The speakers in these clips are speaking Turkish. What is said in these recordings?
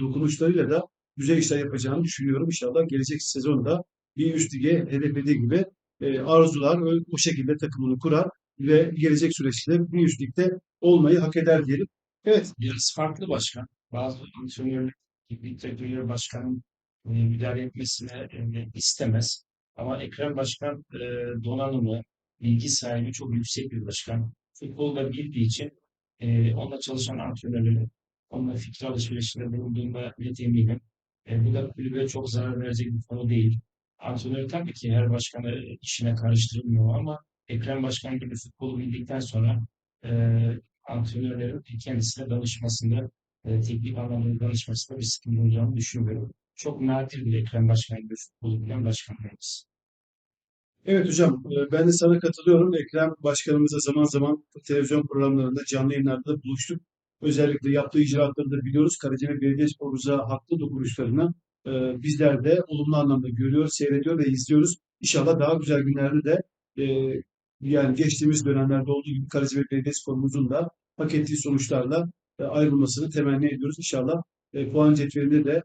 dokunuşlarıyla da güzel işler yapacağını düşünüyorum. İnşallah gelecek sezonda bir üst lige hedeflediği gibi e, arzular o, o şekilde takımını kurar ve gelecek süreçte bir üst ligde olmayı hak eder diyelim. Evet, Biraz farklı başkan. Bazı antrenörler, teknik direktörler başkanın e, müdahale etmesine e, istemez. Ama Ekrem Başkan e, donanımı, bilgi sahibi çok yüksek bir başkan. Futbolda bildiği için e, onunla çalışan antrenörlerin onunla fikir alışverişinde bulunduğunda net eminim. E, bu da kulübe çok zarar verecek bir konu değil. Antrenör tabii ki her başkanı işine karıştırmıyor ama Ekrem Başkan gibi futbolu bildikten sonra e, antrenörlerin kendisine danışmasında, e, teknik anlamda danışmasında bir sıkıntı olacağını düşünmüyorum. Çok nadirdir Ekrem Başkan gibi futbolu bilen başkanlarımız. Evet hocam, e, ben de sana katılıyorum. Ekrem Başkanımızla zaman zaman televizyon programlarında, canlı yayınlarda da buluştuk. Özellikle yaptığı icraatları da biliyoruz. Karacabey Belediyespor'umuza haklı dokunuşlarını e, bizler de olumlu anlamda görüyor, seyrediyor ve izliyoruz. İnşallah daha güzel günlerde de e, yani geçtiğimiz dönemlerde olduğu gibi Karacabey Belediyespor'umuzun da hak ettiği sonuçlarla e, ayrılmasını temenni ediyoruz. İnşallah e, puan cetvelinde de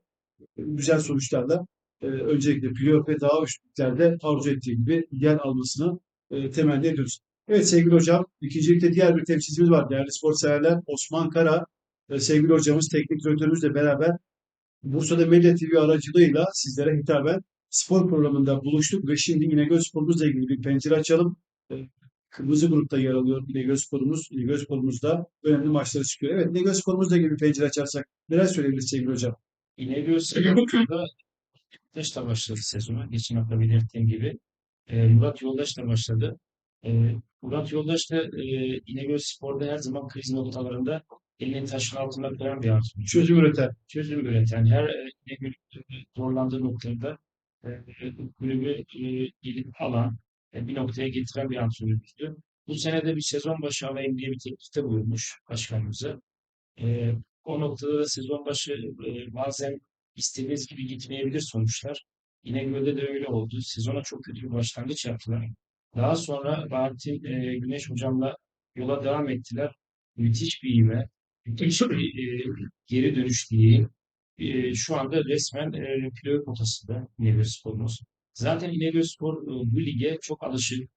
güzel sonuçlarla e, öncelikle playoff ve daha üstlerde arzu ettiği gibi yer almasını e, temenni ediyoruz. Evet sevgili hocam, ikincilikte diğer bir temsilcimiz var. Değerli spor severler Osman Kara, sevgili hocamız, teknik direktörümüzle beraber Bursa'da Medya TV aracılığıyla sizlere hitaben spor programında buluştuk ve şimdi İnegöl sporumuzla ilgili bir pencere açalım. E, Kırmızı grupta yer alıyor İnegöl sporumuz. İnegöl sporumuzda önemli maçları çıkıyor. Evet İnegöl sporumuzla ilgili bir pencere açarsak neler söyleyebiliriz sevgili hocam? İnegöl Spor'da Yoldaş'la başladı sezona. Geçen hafta belirttiğim gibi. E, Murat Yoldaş'la başladı. E, Murat Yoldaş da e, İnegöl Spor'da her zaman kriz noktalarında elini taşın altında koyan bir antrenör. Çözüm üreten. çözüm üreten, her e, İnegöl zorlandığı noktada e, kulübü e, gelip alan, e, bir noktaya getiren bir antrenördü. Bu sene de bir sezon başı alayım diye bir teklifte bulunmuş başkanımıza. E, o noktada da sezon başı e, bazen istediğiniz gibi gitmeyebilir sonuçlar. İnegöl'de de öyle oldu. Sezona çok kötü bir başlangıç yaptılar. Daha sonra Bahattin e, Güneş hocamla yola devam ettiler. Müthiş bir ivme, müthiş bir e, geri dönüş diyeyim. E, şu anda resmen e, playoff potasında İnegölspor'umuz. Zaten İnegölspor e, bu lige çok alışık.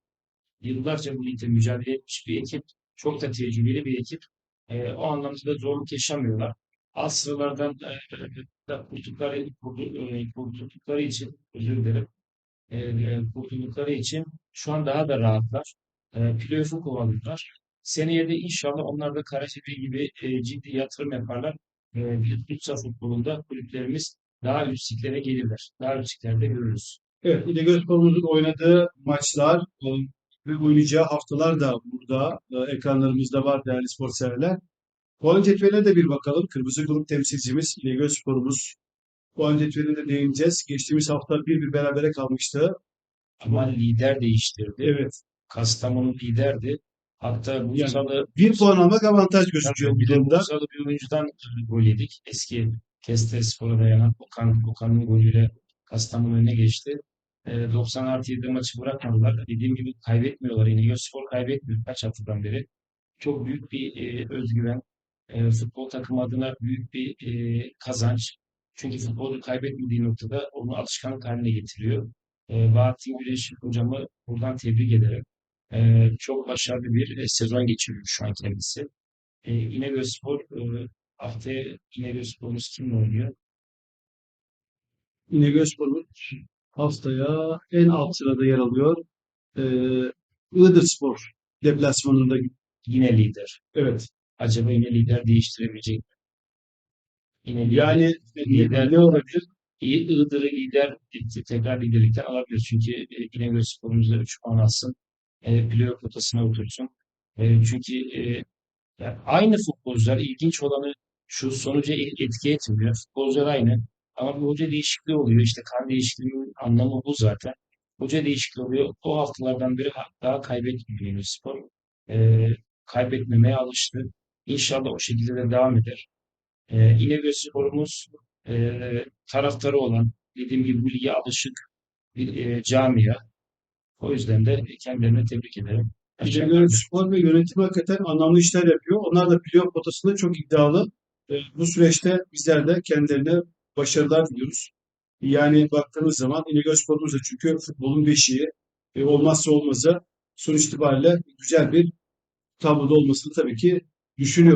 Yıllarca bu ligde mücadele etmiş bir ekip. Çok da tecrübeli bir ekip. E, o anlamda da zorluk yaşamıyorlar. Alt sıralardan e, da kurtuldukları, kurdu- e, için, özür dilerim, e, e, için şu an daha da rahatlar. E, playoff'u kovalıyorlar. Seneye de inşallah onlar da Karacabey gibi e, ciddi yatırım yaparlar. E, Bursa futbolunda kulüplerimiz daha üst liglere gelirler. Daha üst liglerde görürüz. Evet, İnegöl Spor'umuzun oynadığı maçlar e, ve oynayacağı haftalar da burada e, ekranlarımızda var değerli spor severler. Puan cetveline de bir bakalım. Kırmızı grup temsilcimiz İnegöl Puan cetveline de değineceğiz. Geçtiğimiz hafta bir bir berabere kalmıştı. Ama lider değiştirdi. Evet, Kastamonu liderdi. Hatta Bursalı bir puan almak avantaj gözüküyor bu bir durumda. Bursalı bir oyuncudan gol yedik. Eski Kestel Spor'a dayanan Okan, Okan'ın golüyle Kastamonu öne geçti. E, 90 artı 7'de maçı bırakmadılar. Dediğim gibi kaybetmiyorlar. İnegöl Spor kaybetmiyor kaç haftadan beri. Çok büyük bir e, özgüven. E, futbol takımı adına büyük bir e, kazanç. Çünkü futbolu kaybetmediği noktada onu alışkanlık haline getiriyor. E, Bahattin Güneş hocamı buradan tebrik ederim. E, çok başarılı bir e, sezon geçiriyor şu an kendisi. E, İnegölspor e, haftaya İnegölspor'umuz kimle oynuyor? İnegöl Spor'umuz haftaya en alt sırada yer alıyor. E, Iğdır Spor deplasmanında. Yine lider. Evet. Acaba yine lider değiştirebilecek mi? Yani lider ne olabilir? İyi Iğdır'ı lider tekrar liderlikten alabilir. Çünkü e, İnegölspor'umuzda 3 puan alsın. E, playoff potasına otursun. E, çünkü e, yani aynı futbolcular ilginç olanı şu sonuca e- etki etmiyor. Futbolcular aynı. Ama bir hoca değişikliği oluyor. İşte kan değişikliğinin anlamı bu zaten. Hoca değişikliği oluyor. O haftalardan beri ha- daha kaybetmiyor Yunusspor. E, kaybetmemeye alıştı. İnşallah o şekilde de devam eder. E, İnegölspor'umuz e, taraftarı olan, dediğim gibi bu lige alışık bir e, camia. O yüzden de kendilerine tebrik ederim. İnegöl Spor ve yönetim hakikaten anlamlı işler yapıyor. Onlar da playoff potasında çok iddialı. E, bu süreçte bizler de kendilerine başarılar diliyoruz. Yani baktığımız zaman İnegölspor'umuz da çünkü futbolun beşiği, e, olmazsa olmazı sonuç itibariyle güzel bir tabloda olmasını tabii ki düşünüyorum.